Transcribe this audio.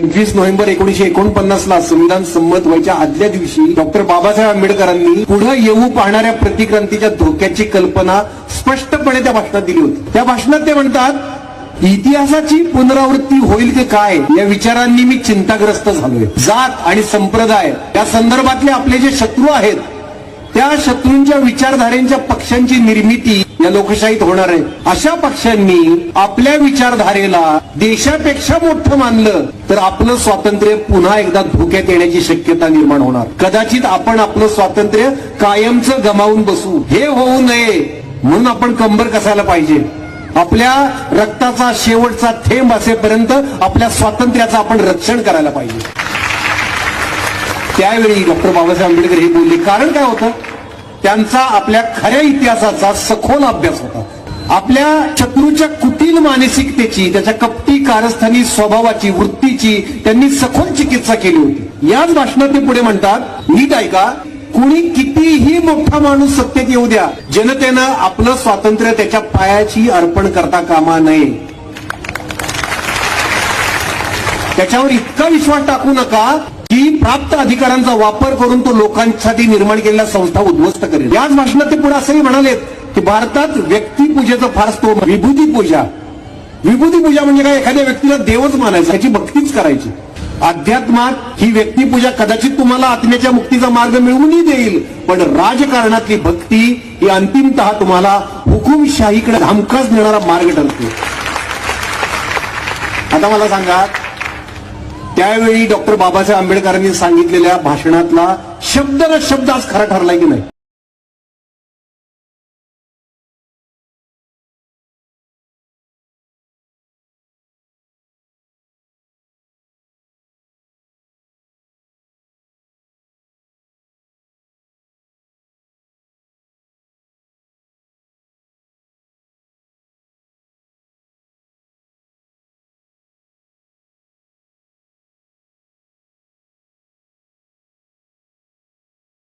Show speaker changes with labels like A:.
A: पंचवीस नोव्हेंबर एकोणीशे एकोणपन्नासला संविधान संमत व्हायच्या आदल्या दिवशी डॉक्टर बाबासाहेब आंबेडकरांनी पुढे येऊ पाहणाऱ्या प्रतिक्रांतीच्या धोक्याची कल्पना स्पष्टपणे त्या भाषणात दिली होती. त्या भाषणात ते म्हणतात इतिहासाची पुनरावृत्ती होईल की काय या विचारांनी मी चिंताग्रस्त झालोय. जात आणि संप्रदाय या संदर्भातले आपले जे शत्रू आहेत त्या शत्रूंच्या विचारधारेच्या पक्षांची निर्मिती या लोकशाहीत होणार आहे. अशा पक्षांनी आपल्या विचारधारेला देशापेक्षा मोठं मानलं तर आपलं स्वातंत्र्य पुन्हा एकदा धोक्यात येण्याची शक्यता निर्माण होणार. कदाचित आपण आपलं स्वातंत्र्य कायमचं गमावून बसू. हे होऊ नये. म्हणून आपण कंबर कसायला पाहिजे. आपल्या रक्ताचा शेवटचा थेंब असेपर्यंत आपल्या स्वातंत्र्याचं आपण रक्षण करायला पाहिजे. त्यावेळी डॉक्टर बाबासाहेब आंबेडकर हे बोलले कारण काय होतं? त्यांचा आपल्या खऱ्या इतिहासाचा सखोल अभ्यास होता. आपल्या शत्रूच्या कुटील मानसिकतेची त्याच्या कपटी कारस्थानी स्वभावाची वृत्तीची त्यांनी सखोल चिकित्सा केली होती. याच भाषणात ते पुढे म्हणतात नीट ऐका कुणी कितीही मोठा माणूस सत्तेत येऊ द्या जनतेनं आपलं स्वातंत्र्य त्याच्या पायाची अर्पण करता कामा नये. त्याच्यावर इतका विश्वास टाकू नका की प्राप्त अधिकारांचा वापर करून तो लोकांसाठी निर्माण केलेल्या संस्था उद्ध्वस्त करेल. याच भाषणात ते पुढे असंही म्हणालेत की भारतात व्यक्तिपूजेचं फार स्तोम विभूती पूजा विभूती पूजा म्हणजे काय? एखाद्या व्यक्तीला देवच मानायचा त्याची भक्तीच करायची. अध्यात्मात ही व्यक्तिपूजा कदाचित तुम्हाला आत्म्याच्या मुक्तीचा मार्ग मिळवूनही देईल पण राजकारणातली भक्ती ही अंतिमतः तुम्हाला हुकुमशाहीकडे हमखास नेणारा मार्ग ठरतो. आता मला सांगा त्यावेळी डॉक्टर बाबासाहेब आंबेडकरांनी सांगितलेल्या भाषणातला शब्द न शब्द आज खरा ठरलाय की नाही?